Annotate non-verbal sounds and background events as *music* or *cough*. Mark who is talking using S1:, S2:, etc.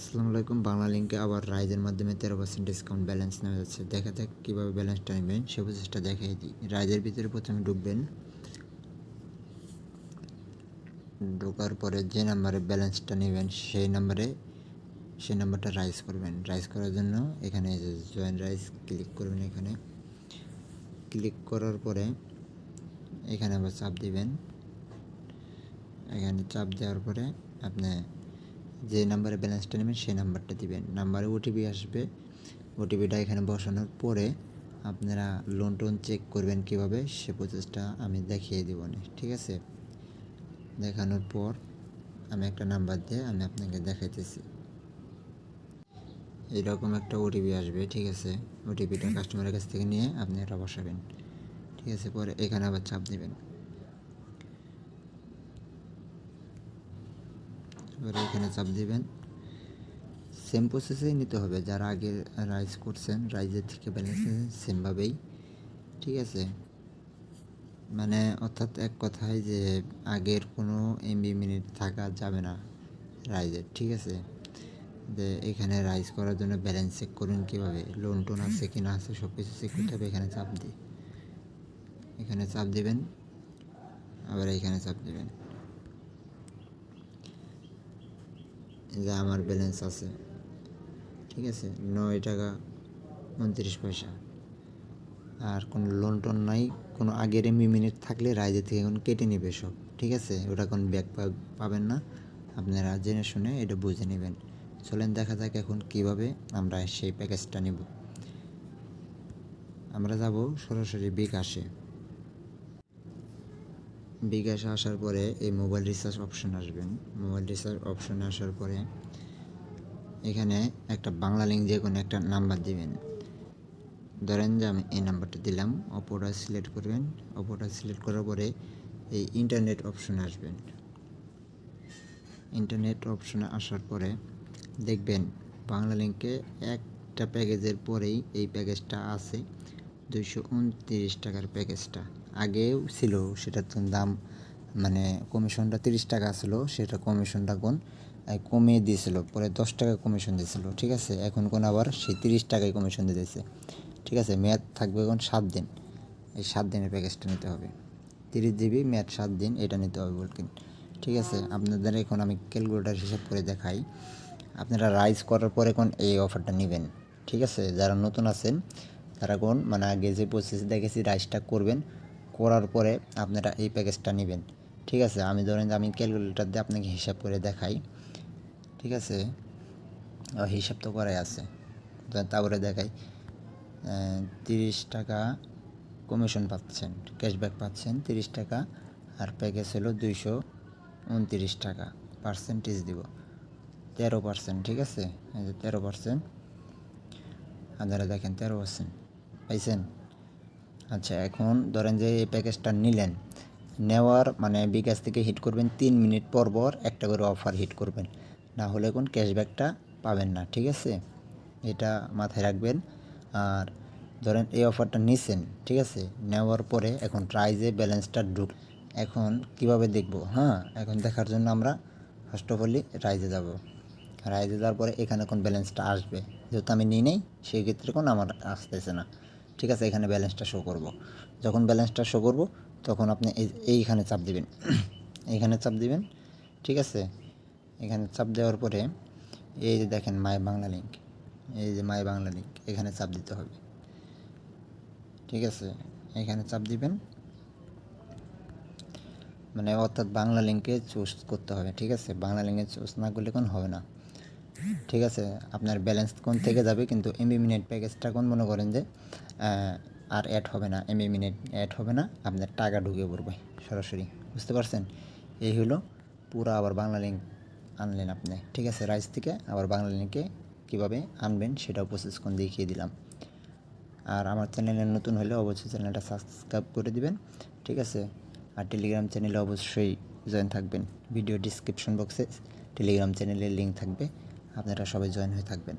S1: আসসালামু আলাইকুম। বাংলা লিঙ্কে আবার রাইজের মাধ্যমে তেরো পার্সেন্ট ডিসকাউন্ট ব্যালেন্স নেওয়া যাচ্ছে। দেখা যাক কীভাবে ব্যালেন্সটা নেবেন সে প্রসেসটা দেখিয়ে দিই। রাইজের ভিতরে প্রথমে ঢুকবেন। ঢোকার পরে যে নাম্বারে ব্যালেন্সটা নেবেন, সেই নাম্বারে সেই নাম্বারটা রাইজ করবেন। রাইজ করার জন্য এখানে জয়েন রাইজ ক্লিক করবেন এখানে। ক্লিক করার পরে এখানে আবার চাপ দিবেন। এখানে চাপ দেওয়ার পরে আপনি যে নাম্বারে ব্যালেন্সটা নেবেন সেই নাম্বারটা দিবেন। নাম্বারে ওটিপি আসবে। ওটিপিটা এখানে বসানোর পরে আপনারা লোন টোন চেক করবেন কীভাবে, সে প্রসেসটা আমি দেখিয়ে দিব ঠিক আছে? দেখানোর পর আমি একটা নাম্বার দিয়ে আমি আপনাকে দেখাইতেছি। এইরকম একটা ওটিপি আসবে, ঠিক আছে? ওটিপিটা কাস্টমারের কাছ থেকে নিয়ে আপনি এটা বসাবেন। ঠিক আছে, পরে এখানে আবার চাপ দিবেন। এবারে এখানে চাপ দিবেন। সেম প্রসেসেই নিতে হবে। যারা আগে রাইজ করছেন রাইজের থেকে ব্যালেন্স সেমভাবেই ঠিক আছে? মানে অর্থাৎ এক কথায় যে আগের কোনো এমবি মিনিট থাকা যাবে না রাইজের ঠিক আছে? যে এখানে রাইজ করার জন্য ব্যালেন্স চেক করুন কীভাবে। লোন টোন আছে কি না আছে সব কিছু চেক করতে হবে। এখানে চাপ দিই এখানে চাপ দিবেন। আবার এখানে চাপ দিবেন। যে আমার ব্যালেন্স আছে, ঠিক আছে? নয় টাকা উনত্রিশ পয়সা। আর কোনো লোন টোন নাই, কোনো আগের এমবি মিনিট থাকলে রাইজে থেকে এখন কেটে নেবে সব, ঠিক আছে? ওটা কোনো ব্যাক পাবেন না। আপনারা জেনে শুনে এটা বুঝে নেবেন। চলেন দেখা যাক এখন কীভাবে আমরা সেই প্যাকেজটা নেব। আমরা যাব সরাসরি বিকাশে। বিকাশে আসার পরে এই মোবাইল রিচার্জ অপশন আসবেন মোবাইল রিচার্জ অপশনে আসার পরে এখানে একটা বাংলা লিঙ্ক যে কোনো একটা নাম্বার দিবেন। ধরেন যে আমি এই নাম্বারটা দিলাম অপোটা সিলেক্ট করবেন। অপোটা সিলেক্ট করার পরে এই ইন্টারনেট অপশনে আসবেন। ইন্টারনেট অপশনে আসার পরে দেখবেন বাংলা লিঙ্কে একটা প্যাকেজের পরেই এই প্যাকেজটা আছে। দুইশো উনত্রিশ টাকার প্যাকেজটা আগেও ছিল, সেটার দাম মানে কমিশনটা তিরিশ টাকা ছিল, সেটা কমিশনটা কোন কমিয়ে দিয়েছিল, পরে দশ টাকা কমিশন দিয়েছিল, ঠিক আছে? এখন কোন আবার সেই তিরিশ টাকায় কমিশন দিয়েছে, ঠিক আছে? মেয়াদ থাকবে এখন সাত দিন, এই সাত দিনের প্যাকেজটা নিতে হবে। তিরিশ জিবি মেয়াদ সাত দিন, এটা নিতে হবে বলকেন, ঠিক আছে? আপনাদের এখন আমি ক্যালকুলেটার হিসাব করে দেখাই, আপনারা রাইজ করার পরে কোন এই অফারটা নেবেন, ঠিক আছে? যারা নতুন আছেন, তারা কোন মানে আগে যে প্রসেস দেখেছি রাইজটা করবেন করার পরে আপনারা এই প্যাকেজটা নেবেন। ঠিক আছে? আমি ধরেন আমি ক্যালকুলেটার দিয়ে আপনাকে হিসাব করে দেখাই। ঠিক আছে? হিসাব তো করাই আছে। তারপরে দেখাই। তিরিশ টাকা কমিশন পাচ্ছেন ক্যাশব্যাক পাচ্ছেন তিরিশ টাকা। আর প্যাকেজ হলো দুইশো উনতিরিশ টাকা। পার্সেন্টেজ দিব। তেরো পার্সেন্ট ঠিক আছে? তেরো পার্সেন্ট আপনারা দেখেন তেরো পার্সেন্ট পাইছেন? আচ্ছা এখন ধরেন যে এই প্যাকেজটা নিলেন, নেওয়ার মানে বিকাশ থেকে হিট করবেন তিন মিনিট পর পর একটা করে অফার হিট করবেন। না হলে কোন ক্যাশব্যাকটা পাবেন না, ঠিক আছে? এটা মাথায় রাখবেন। আর ধরেন এই অফারটা নিছেন, ঠিক আছে? নেওয়ার পরে এখন প্রাইজে ব্যালেন্সটা ঢুক এখন কীভাবে দেখব? হ্যাঁ এখন দেখার জন্য আমরা ফার্স্ট অফ অলি রাইজে যাব। রাইজে যাওয়ার পরে এখানে কোন ব্যালেন্সটা আসবে। যেহেতু আমি নিই নেই সেই ক্ষেত্রে কোন আমার আসতেছে না। ঠিক আছে, এখানে ব্যালেন্সটা শো করব। যখন ব্যালেন্সটা শো করব, তখন আপনি এই, এইখানে চাপ দিবেন। *clears throat* এইখানে চাপ দিবেন, ঠিক আছে? এখানে চাপ দেওয়ার পরে, এই যে দেখেন মাই বাংলা লিঙ্ক এই যে মাই বাংলা লিঙ্ক এখানে চাপ দিতে হবে। ঠিক আছে? এখানে চাপ দিবেন। মানে অর্থাৎ বাংলা লিঙ্কে চুজ করতে হবে, ঠিক আছে? বাংলা লিঙ্কে চুজ না করলে কোন হবে না। ঠিক আছে? আপনার ব্যালেন্স কোন থেকে যাবে? কিন্তু এমবি মিনিট প্যাকেজটা কোন মনে করেন যে আর অ্যাড হবে না এমবি মিনিট অ্যাড হবে না, আপনার টাকা ঢুকে পড়বে সরাসরি, বুঝতে পারছেন? এই হলো পুরো আবার বাংলা লিঙ্ক আনলেন আপনি, ঠিক আছে? রাইস থেকে আবার বাংলা লিঙ্কে কীভাবে আনবেন সেটাও প্রসেস কোন দেখিয়ে দিলাম। আর আমার চ্যানেলে নতুন হলে অবশ্যই চ্যানেলটা সাবস্ক্রাইব করে দিবেন, ঠিক আছে? আর টেলিগ্রাম চ্যানেলে অবশ্যই জয়েন থাকবেন ভিডিও ডিসক্রিপশন বক্সে টেলিগ্রাম চ্যানেলের লিঙ্ক থাকবে, আপনারা সবাই জয়েন হয়ে থাকবেন।